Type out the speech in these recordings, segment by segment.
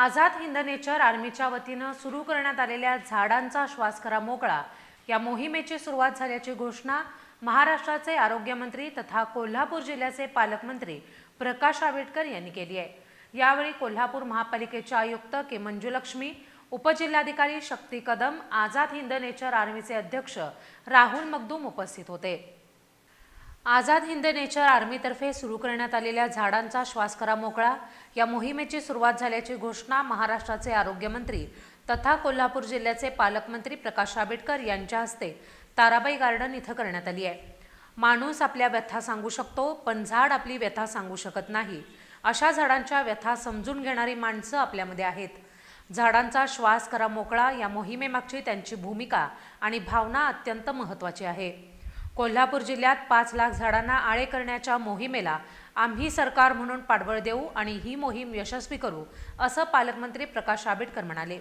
Azad Hind nature आर्मीच्या वतीनं सुरू करण्यात आलेल्या झाडांचा श्वास करा मोकळा. या मोहिमेची सुरुवात झाल्याची घोषणा महाराष्ट्राचे आरोग्यमंत्री तथा कोल्हापूर जिल्ह्याचे पालकमंत्री प्रकाश आंबेडकर यांनी केली आहे. यावेळी कोल्हापूर महापालिकेचे आयुक्त के मंजुलक्ष्मी उपजिल्हाधिकारी शक्ती कदम आझाद हिंद नेचर आर्मीचे अध्यक्ष राहुल मगदूम उपस्थित होते. आझाद हिंद नेचर आर्मीतर्फे सुरू करण्यात आलेल्या झाडांचा श्वास करा मोकळा. या मोहिमेची सुरुवात झाल्याची घोषणा महाराष्ट्राचे आरोग्यमंत्री तथा कोल्हापूर जिल्ह्याचे पालकमंत्री प्रकाश आंबेडकर यांच्या हस्ते ताराबाई गार्डन इथं करण्यात आली आहे. माणूस आपल्या व्यथा सांगू शकतो पण झाड आपली व्यथा सांगू शकत नाही. अशा झाडांच्या व्यथा समजून घेणारी माणसं आपल्यामध्ये आहेत. झाडांचा श्वास करा मोकळा या मोहिमेमागची त्यांची भूमिका आणि भावना अत्यंत महत्त्वाची आहे. कोल्हापूर जिल्ह्यात पाच लाख झाडांना आळे करण्याच्या मोहिमेला आम्ही सरकार म्हणून पाठबळ देऊ आणि ही मोहीम यशस्वी करू असं पालकमंत्री प्रकाश आंबेडकर म्हणाले.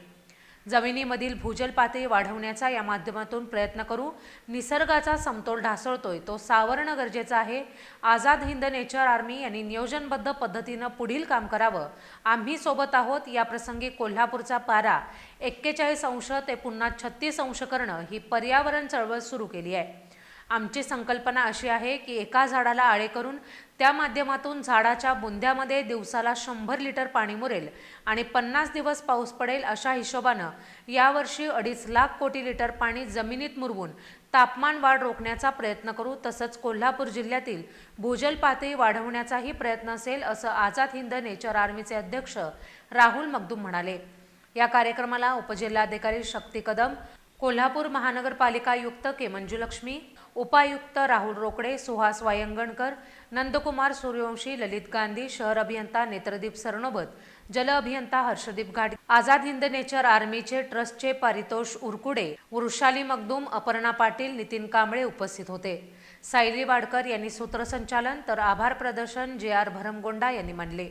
जमिनीमधील भूजल पातळी वाढवण्याचा या माध्यमातून प्रयत्न करू. निसर्गाचा समतोल ढासळतोय तो सावरणं गरजेचं आहे. आझाद हिंद नेचर आर्मी यांनी नियोजनबद्ध पद्धतीनं पुढील काम करावं. आम्ही सोबत आहोत या प्रसंगी कोल्हापूरचा पारा एक्केचाळीस अंश ते पुन्हा छत्तीस अंश करणं ही पर्यावरण चळवळ सुरू केली आहे. आमची संकल्पना अशी आहे की एका झाडाला आळे करून त्या माध्यमातून झाडाच्या बुंद्यामध्ये दिवसाला शंभर लिटर पाणी मुरेल आणि पन्नास दिवस पाऊस पडेल अशा हिशोबानं यावर्षी अडीच लाख कोटी लिटर पाणी जमिनीत मुरवून तापमान वाढ रोखण्याचा प्रयत्न करू तसंच कोल्हापूर जिल्ह्यातील भूजल पातळी वाढवण्याचाही प्रयत्न असेल असं आझाद हिंद नेचर आर्मीचे अध्यक्ष राहुल मगदूम म्हणाले. या कार्यक्रमाला उपजिल्हाधिकारी शक्ती कदम कोल्हापूर महानगरपालिका आयुक्त के मंजुलक्ष्मी उपायुक्त राहुल रोकडे सुहास वायंगणकर नंदकुमार सूर्यवंशी ललित गांधी शहर अभियंता नेत्रदीप सरनोबत जल अभियंता हर्षदीप घाट आझाद हिंद नेचर आर्मीचे ट्रस्टचे पारितोष उरकुडे वृषाली मगदूम अपर्णा पाटील नितीन कांबळे उपस्थित होते. सायली वाडकर यांनी सूत्रसंचालन तर आभार प्रदर्शन जे आर भरमगोंडा यांनी मानले